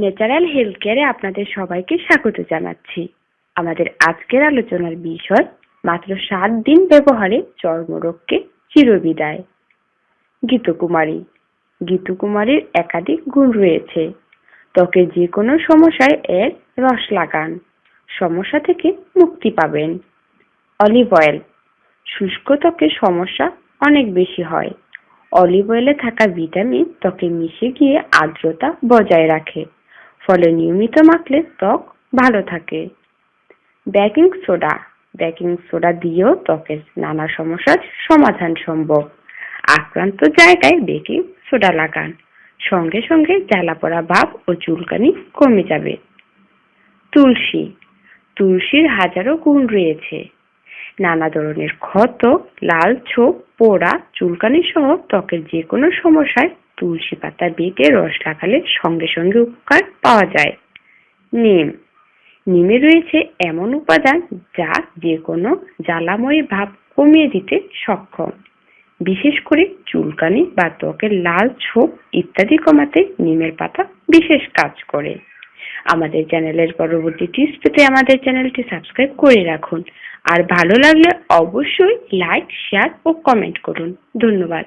Natural health কেয়ারে আপনাদের সবাইকে স্বাগত জানাচ্ছি। আমাদের আজকের আলোচনার বিষয়, মাত্র সাত দিন ব্যবহারে চর্মরোগকে চিরবিদায়। গীতকুমারী। গীতকুমারীর একাধিক গুণ রয়েছে। ত্বকের যে কোনো সমস্যায় এর রস লাগান। সমস্যা থেকে মুক্তি পাবেন। Olive oil. শুষ্ক ত্বকের সমস্যা অনেক বেশি হয়। অলিভ অয়েলে থাকা ভিটামিন ত্বকে মিশে গিয়ে আর্দ্রতা বজায় রাখে। ফলে নিয়মিত মাখলে ত্বক ভালো থাকে। বেকিং সোডা বেকিং সোডা দিয়েও ত্বকের নানা সমস্যার সমাধান সম্ভব। আক্রান্ত জায়গায় বেকিং সোডা লাগান। সঙ্গে সঙ্গে জ্বালা পোড়া ভাব ও চুলকানি কমে যাবে। তুলসী, তুলসীর হাজারো গুণ রয়েছে। নানা ধরনের ক্ষত লাল ছোপ পোড়া চুলকানি সহ ত্বকের যে কোনো সমস্যায় তুলসী পাতা বেটে রস লাগালে সঙ্গে সঙ্গে উপকার পাওয়া যায়। নিম। নিমে রয়েছে এমন উপাদান যা যে কোনো জ্বালাময়ী ভাব কমিয়ে দিতে সক্ষম। বিশেষ করে চুলকানি বা ত্বকের লাল ছোপ ইত্যাদি কমাতে নিমের পাতা বিশেষ কাজ করে। আমাদের চ্যানেলের পরবর্তী টিপস পেতে আমাদের চ্যানেলটি সাবস্ক্রাইব করে রাখুন। আর ভালো লাগলে অবশ্যই লাইক শেয়ার ও কমেন্ট করুন। ধন্যবাদ।